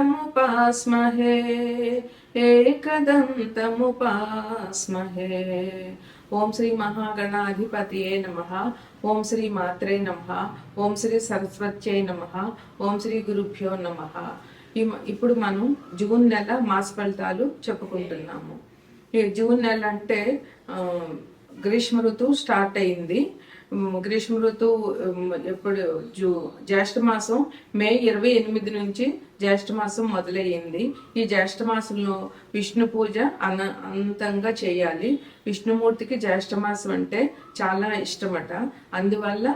एकदन्तमुपास्महे एकदन्तमुपास्महे ఓం శ్రీ మహాగణాధిపతియే నమ ఓం శ్రీ మాత్రే నమ ఓం శ్రీ సరస్వత్యై నమ ఓం శ్రీ గురుభ్యో నమ ఇప్పుడు మనం జూన్ నెల మాస ఫలితాలు చెప్పుకుంటున్నాము ఈ జూన్ నెల అంటే ఆ, గ్రీష్మ ఋతువు స్టార్ట్ అయింది. గ్రీష్మ ఋతువు ఎప్పుడు జూ జ్యేష్ఠ మాసం మే ఇరవై ఎనిమిది నుంచి జ్యేష్ఠ మాసం మొదలయ్యింది. ఈ జ్యేష్ఠ మాసంలో విష్ణు పూజ అన అంతంగా చేయాలి. విష్ణుమూర్తికి జ్యేష్ఠ మాసం అంటే చాలా ఇష్టమట. అందువల్ల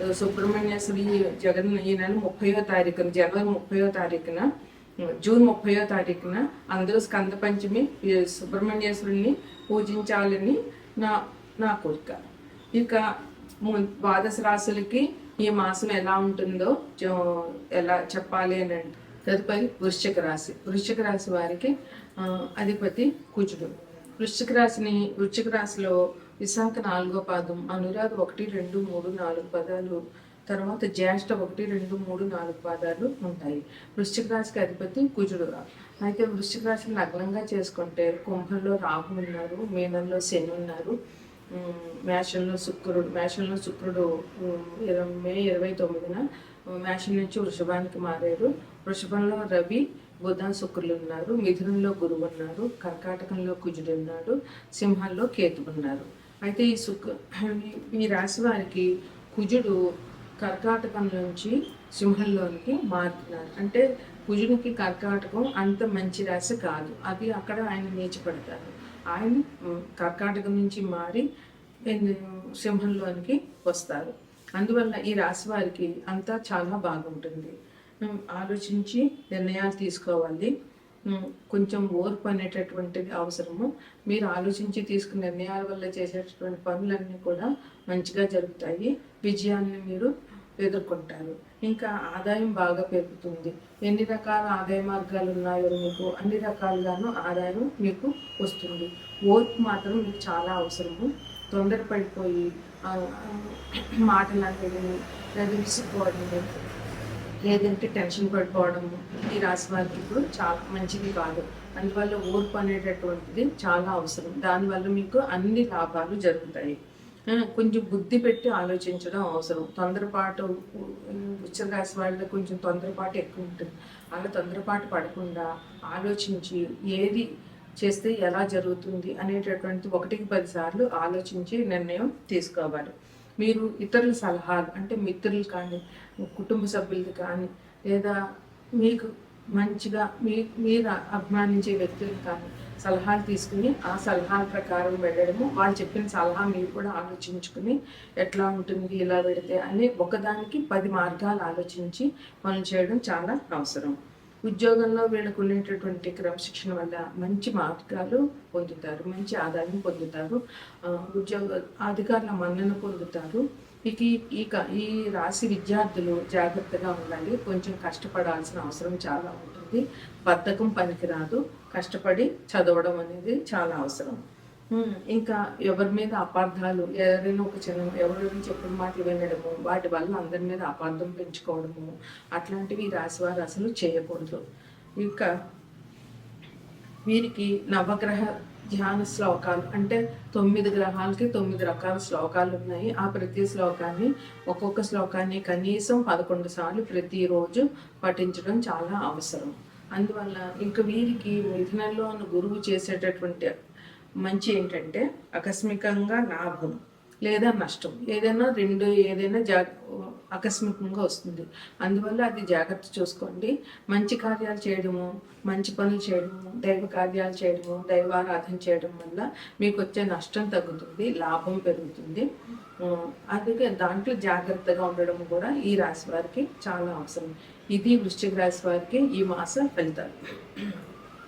సుబ్రహ్మణ్య శ్రీ జగన్ ఈ నెల ముప్పయో తారీఖున జనవరి ముప్పయో తారీఖున జూన్ ముప్పయో తారీఖున అందరూ స్కంద పంచమి సుబ్రహ్మణ్యేశ్వరుని పూజించాలని నా నా కోరిక. ఇక ద్వాదశ రాశులకి ఈ మాసం ఎలా ఉంటుందో ఎలా చెప్పాలి అని అంటే తదుపరి వృశ్చిక రాశి. వృశ్చిక రాశి వారికి అధిపతి కుజుడు. వృశ్చిక రాశిని వృశ్చిక రాశిలో విశాఖ నాలుగో పాదం అనురాధ ఒకటి రెండు మూడు నాలుగు పదాలు తర్వాత జ్యేష్ఠ ఒకటి రెండు మూడు నాలుగు పాదాలు ఉంటాయి. వృశ్చిక రాశికి అధిపతి కుజుడు అయితే వృశ్చిక రాశిని లగ్నంగా చేసుకుంటే కుంభంలో రాహు ఉన్నారు మీనంలో శని ఉన్నారు మేషంలో శుక్రుడు మేషంలో శుక్రుడు ఇరవై మే ఇరవై తొమ్మిదిన మేషం నుంచి వృషభానికి మారారు. వృషభంలో రవి బుధ శుక్రులు ఉన్నారు మిథునంలో గురువు ఉన్నారు కర్కాటకంలో కుజుడు ఉన్నాడు సింహంలో కేతు ఉన్నారు. అయితే ఈ శుక్ర ఈ రాశి వారికి కుజుడు కర్కాటకం నుంచి సింహంలోనికి మారుతున్నారు. అంటే కుజునికి కర్కాటకం అంత మంచి రాశి కాదు. అది అక్కడ ఆయన నీచపడతారు. ఆయన కర్కాటకం నుంచి మారి సింహంలోనికి వస్తారు. అందువల్ల ఈ రాశి వారికి అంతా చాలా బాగుంటుంది. ఆలోచించి నిర్ణయాలు తీసుకోవాలి. కొంచెం ఓర్పు అనేటటువంటిది అవసరము. మీరు ఆలోచించి తీసుకున్న నిర్ణయాల వల్ల చేసేటటువంటి పనులన్నీ కూడా మంచిగా జరుగుతాయి. విజయాన్ని మీరు ఎదుర్కొంటారు. ఇంకా ఆదాయం బాగా పెరుగుతుంది. ఎన్ని రకాల ఆదాయ మార్గాలు ఉన్నాయో మీకు అన్ని రకాలుగాను ఆదాయం మీకు వస్తుంది. ఓర్పు మాత్రం మీకు చాలా అవసరము. తొందరపడిపోయి ఆ, ఆ, మాటలు అనేది లేదా లేదంటే టెన్షన్ పడిపోవడము ఈ రాశి వారికి ఇప్పుడు చాలా మంచిది కాదు. అందువల్ల ఓర్పు అనేటటువంటిది చాలా అవసరం. దానివల్ల మీకు అన్ని లాభాలు జరుగుతాయి. కొంచెం బుద్ధి పెట్టి ఆలోచించడం అవసరం. తొందరపాటు ఉచ్చ రాశి వాళ్ళకి కొంచెం తొందరపాటు ఎక్కువ ఉంటుంది. అలా తొందరపాటు పడకుండా ఆలోచించి ఏది చేస్తే ఎలా జరుగుతుంది అనేటటువంటి ఒకటికి పదిసార్లు ఆలోచించి నిర్ణయం తీసుకోవాలి. మీరు ఇతరుల సలహాలు అంటే మిత్రులు కానీ కుటుంబ సభ్యులు కానీ లేదా మీకు మంచిగా మీ మీరు అభిమానించే వ్యక్తులు కానీ సలహాలు తీసుకుని ఆ సలహాల ప్రకారం వెళ్ళడము వాళ్ళు చెప్పిన సలహా మీరు కూడా ఆలోచించుకుని ఎట్లా ఉంటుంది ఇలా పెడితే అని ఒకదానికి పది మార్గాలు ఆలోచించి మనం చేయడం చాలా అవసరం. ఉద్యోగంలో వీళ్ళకు ఉండేటటువంటి క్రమశిక్షణ వల్ల మంచి మార్గాలు పొందుతారు మంచి ఆదాయం పొందుతారు ఉద్యోగ అధికారుల మన్నన పొందుతారు. ఇక ఈ- ఈ క- ఈ రాశి విద్యార్థులు జాగ్రత్తగా ఉండాలి. కొంచెం కష్టపడాల్సిన అవసరం చాలా ఉంటుంది. బద్ధకం పనికిరాదు. కష్టపడి చదవడం అనేది చాలా అవసరం. ఇంకా ఎవరి మీద అపార్థాలు ఎవరైనా ఒక చిన్న ఎవరైనా చెప్పిన మాటలు వినడము వాటి వల్ల అందరి మీద అపార్థం పెంచుకోవడము అట్లాంటివి ఈ రాశివారు అసలు చేయకూడదు. ఇంకా వీరికి నవగ్రహ ధ్యాన శ్లోకాలు అంటే తొమ్మిది గ్రహాలకి తొమ్మిది రకాల శ్లోకాలు ఉన్నాయి. ఆ ప్రతి శ్లోకాన్ని ఒక్కొక్క శ్లోకాన్ని కనీసం పదకొండు సార్లు ప్రతిరోజు పఠించడం చాలా అవసరం. అందువల్ల ఇంకా వీరికి మిథునంలో ఉన్న గురువు చేసేటటువంటి మంచి ఏంటంటే ఆకస్మికంగా లాభం లేదా నష్టం. ఏదైనా రెండు ఏదైనా జా ఆకస్మికంగా వస్తుంది. అందువల్ల అది జాగ్రత్త చూసుకోండి. మంచి కార్యాలు చేయడము మంచి పనులు చేయడము దైవ కార్యాలు చేయడము దైవారాధన చేయడం వల్ల మీకు వచ్చే నష్టం తగ్గుతుంది లాభం పెరుగుతుంది. అందుకే దాంట్లో జాగ్రత్తగా ఉండడం కూడా ఈ రాశి వారికి చాలా అవసరం. ఇది వృశ్చిక రాశి వారికి ఈ మాస ఫలితాలు.